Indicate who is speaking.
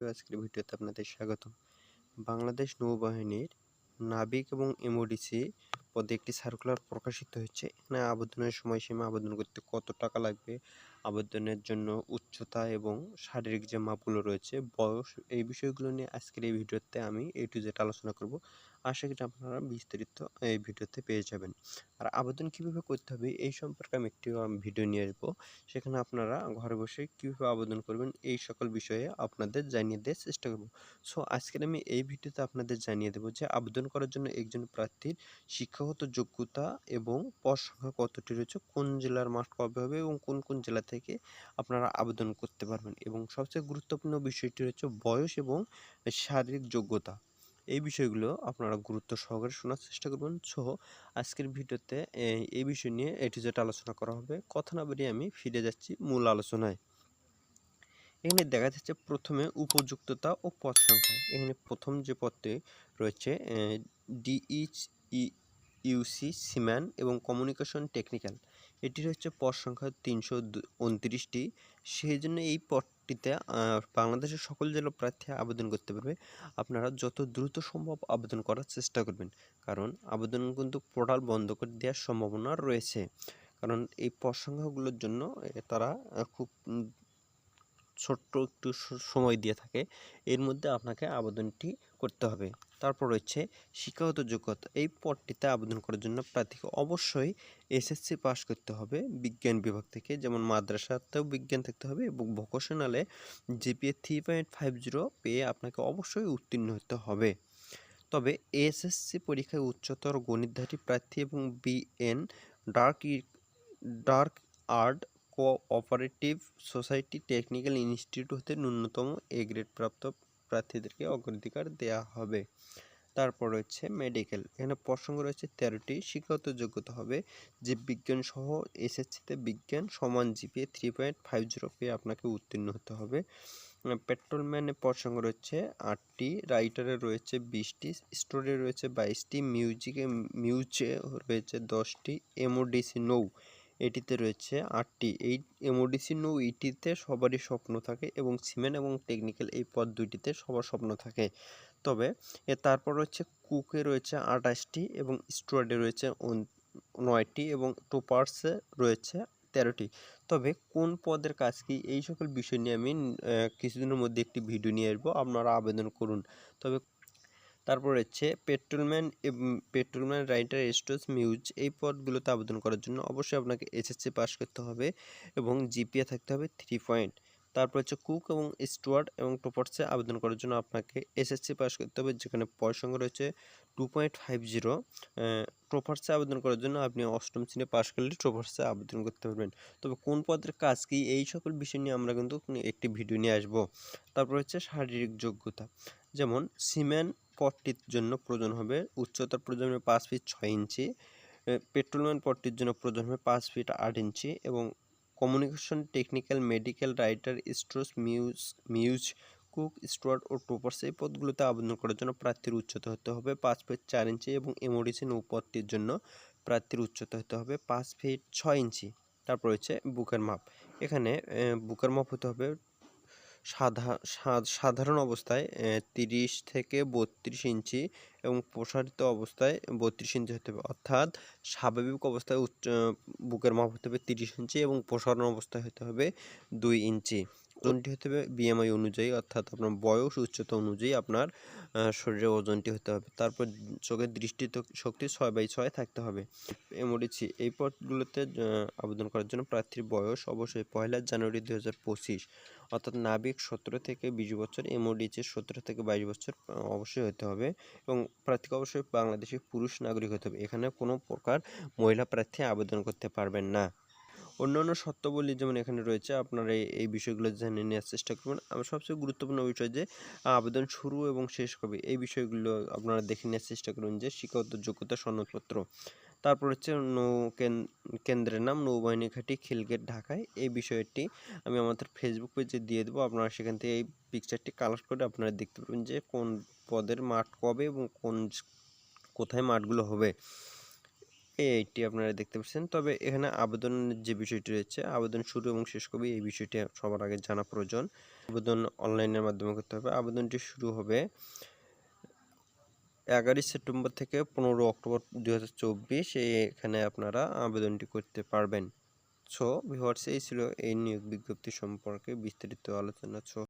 Speaker 1: আজকের ভিডিওতে আপনাদের স্বাগত বাংলাদেশ নৌবাহিনীর নাবিক এবং এমওডিসি পদে একটি সার্কুলার প্রকাশিত হয়েছে। এখানে আবেদনের সময়সীমা আবেদন করতে কত টাকা লাগবে, আবেদনের জন্য উচ্চতা এবং শারীরিক যে মাপগুলো রয়েছে, বয়স এই বিষয়গুলো নিয়ে আজকের এই ভিডিওতে আমি এ টু জেড আলোচনা করব। আশা করি আপনারা বিস্তারিত এই ভিডিওতে পেয়ে যাবেন। আর আবেদন কীভাবে করতে হবে এই সম্পর্কে আমি একটি ভিডিও নিয়ে আসব। সেখানে আপনারা ঘরে বসে কীভাবে আবেদন করবেন এই সকল বিষয়ে আপনাদের জানিয়ে দেওয়ার চেষ্টা করব। সো আজকের আমি এই ভিডিওতে আপনাদের জানিয়ে দেবো যে আবেদন করার জন্য একজন প্রার্থীর শিক্ষাগত যোগ্যতা এবং পদ সংখ্যা কতটি রয়েছে, কোন জেলার মাঠ কবে হবে এবং কোন কোন জেলা থেকে আপনারা আবেদন করতে পারবেন? এবং সবচেয়ে গুরুত্বপূর্ণ বিষয়টি হচ্ছে বয়স এবং শারীরিক যোগ্যতা। এই বিষয়গুলো আপনারা গুরুত্ব সহকারে শোনার চেষ্টা করবেন। সো আজকের ভিডিওতে এই- এই বিষয় নিয়ে এটি যেটা আলোচনা করা হবে। কথা না বেরিয়ে আমি ফিরে যাচ্ছি মূল আলোচনায়। এখানে দেখা যাচ্ছে প্রথমে উপযুক্ততা ও পদ সংখ্যা। এখানে প্রথম যে পদটি রয়েছে ডিইচ ইউসি সিম্যান এবং কমিউনিকেশন টেকনিক্যাল এটির হচ্ছে পদ সংখ্যা তিনশো উনত্রিশটি। সেই জন্য এই পদটিতে বাংলাদেশের সকল জেলা প্রার্থী আবেদন করতে পারবে। আপনারা যত দ্রুত সম্ভব আবেদন করার চেষ্টা করবেন। কারণ আবেদন কিন্তু পোর্টাল বন্ধ করে দেওয়ার সম্ভাবনা রয়েছে। কারণ এই পদ সংখ্যাগুলোর জন্য তারা খুব ছোট্ট একটু সময় দিয়ে থাকে। এর মধ্যে আপনাকে আবেদনটি করতে হবে। তারপর রয়েছে শিক্ষাগত যোগ্যতা। এই পদটিতে আবেদন করার জন্য প্রার্থীকে অবশ্যই এসএসসি পাস করতে হবে বিজ্ঞান বিভাগ থেকে। যেমন মাদ্রাসাতেও বিজ্ঞান থাকতে হবে এবং ভোকেশনালে GPA three point five zero পেয়ে আপনাকে অবশ্যই উত্তীর্ণ হতে হবে। তবে এসএসসি পরীক্ষায় উচ্চতর গণিতধারী প্রার্থী এবং বিএন ডার্ক ডার্ক আর্ট কোঅপারেটিভ সোসাইটি টেকনিক্যাল ইনস্টিটিউট হতে ন্যূনতম এ গ্রেড প্রাপ্ত প্রার্থীদেরকে অগ্রাধিকার দেওয়া হবে। তারপর রয়েছে মেডিকেল এখানে প্রসঙ্গ রয়েছে তেরোটি। শিক্ষাগত যোগ্যতা হবে যে বিজ্ঞান সহ এসএসসিতে বিজ্ঞান সমান GPA three point five zero পেয়ে আপনাকে উত্তীর্ণ হতে হবে। পেট্রোলম্যানের প্রসঙ্গ রয়েছে আটটি। রাইটারে রয়েছে বিশটি। স্টোরে রয়েছে বাইশটি। মিউজিকে মিউজে রয়েছে দশটি। এমওডিসি নৌ এটিতে রয়েছে আটটি। এই এমওডিসি নৌ ইটিতে সবারই স্বপ্ন থাকে এবং সিমেন্ট এবং টেকনিক্যাল এই পদ দুইটিতে সবার স্বপ্ন থাকে। তবে এ তারপর রয়েছে কুকে রয়েছে আঠাশটি এবং স্টুয়ার্ডে রয়েছে নয়টি এবং টোপার্সে রয়েছে তেরোটি। তবে কোন পদের কাজ কি এই সকল বিষয় নিয়ে আমি কিছুদিনের মধ্যে একটি ভিডিও নিয়ে আসব। আপনারা আবেদন করুন। তবে তারপর রয়েছে পেট্রোলম্যান পেট্রোলম্যান রাইটার স্টোজ মিউজ এই পদগুলোতে আবেদন করার জন্য অবশ্যই আপনাকে এসএসসি পাস করতে হবে এবং জিপিএ থাকতে হবে থ্রি পয়েন্ট তারপর হচ্ছে কুক এবং স্টুয়ার্ড এবং টোপার্সে আবেদন করার জন্য আপনাকে এসএসসি পাস করতে হবে, যেখানে পয়সঙ্গ রয়েছে টু পয়েন্ট ফাইভ জিরো টোপার্সে আবেদন করার জন্য আপনি অষ্টম শ্রেণি পাস করলে টোপার্সে আবেদন করতে পারবেন। তবে কোন পদের কাজ কি? এই সকল বিষয় নিয়ে আমরা কিন্তু একটি ভিডিও নিয়ে আসব। তারপর হচ্ছে শারীরিক যোগ্যতা। যেমন সিমেন্ট পটটির জন্য প্রয়োজন হবে উচ্চতার প্রয়োজন হবে পাঁচ ফিট ছয় ইঞ্চি পেট্রোলম্যান পটটির জন্য প্রয়োজন হবে পাঁচ ফিট আট ইঞ্চি এবং কমিউনিকেশন টেকনিক্যাল মেডিকেল রাইটার স্ট্রোস মিউজ মিউজ কুক স্টুয়ার্ড ও টোপার্স এই পদগুলোতে আবেদন করার জন্য প্রার্থীর উচ্চতা হতে হবে পাঁচ ফিট চার ইঞ্চি এবং এমওডিসি নৌপদটির জন্য প্রার্থীর উচ্চতা হতে হবে পাঁচ ফিট ছয় ইঞ্চি। তারপর হচ্ছে বুকের মাপ। এখানে বুকের মাপ হতে হবে সাধারণ অবস্থায় তিরিশ থেকে বত্রিশ ইঞ্চি এবং প্রসারিত অবস্থায় বত্রিশ ইঞ্চি হতে হবে। অর্থাৎ স্বাভাবিক অবস্থায় উচ্চ, বুকের মাপ হতে হবে তিরিশ ইঞ্চি এবং প্রসারণ অবস্থায় হতে হবে দুই ইঞ্চি। ওজনটি হতে হবে বিএমআই অনুযায়ী, অর্থাৎ আপনার বয়স, উচ্চতা অনুযায়ী আপনার শরীরের ওজনটি হতে হবে। তারপর চোখের দৃষ্টি শক্তি ছয় বাই ছয় থাকতে হবে। এমডিসি এই পদগুলোতে আবেদন করার জন্য প্রার্থীর বয়স অবশ্যই পয়লা জানুয়ারি দু হাজার পঁচিশ, অর্থাৎ নাবিক সতেরো থেকে বিশ বছর এমওডিচে সতেরো থেকে বাইশ বছর অবশ্যই হতে হবে এবং প্রার্থীকে অবশ্যই বাংলাদেশের পুরুষ নাগরিক হতে হবে। এখানে কোনো প্রকার মহিলা প্রার্থী আবেদন করতে পারবেন না। অন্যান্য শর্তাবলী যেমন এখানে রয়েছে, আপনারা এই- বিষয়গুলো জেনে নেওয়ার চেষ্টা করবেন। আমার সবচেয়ে গুরুত্বপূর্ণ বিষয় যে, আবেদন শুরু এবং শেষ কবে, এই বিষয়গুলো আপনারা দেখে নেওয়ার চেষ্টা করুন যে, শিক্ষাগত যোগ্যতা সনদপত্র। তারপর হচ্ছে নৌ কেন- কেন্দ্রের নাম নৌবাহিনী ঘাঁটি খিলগেট, ঢাকায়। এই বিষয়টি আমি আমাদের ফেসবুক পেজে দিয়ে দেবো। আপনারা সেখান থেকে এই পিকচারটি কালেক্ট করে আপনারা দেখতে পারবেন যে, কোন পদের মাঠ কবে এবং কোন কোথায় মাঠগুলো হবে। এইটি আপনারা দেখতে পাচ্ছেন। তবে এখানে আবেদনের যে বিষয়টি রয়েছে, আবেদন শুরু এবং শেষ কবে এই বিষয়টি সবার আগে জানা প্রয়োজন। আবেদন অনলাইনের মাধ্যমে করতে হবে। আবেদনটি শুরু হবে এগারোই সেপ্টেম্বর থেকে পনেরো অক্টোবর দু হাজার চব্বিশ। এখানে আপনারা আবেদনটি করতে পারবেন। সো ভিউয়ার্স, এই ছিল এই নিয়োগ বিজ্ঞপ্তি সম্পর্কে বিস্তারিত আলোচনা। সো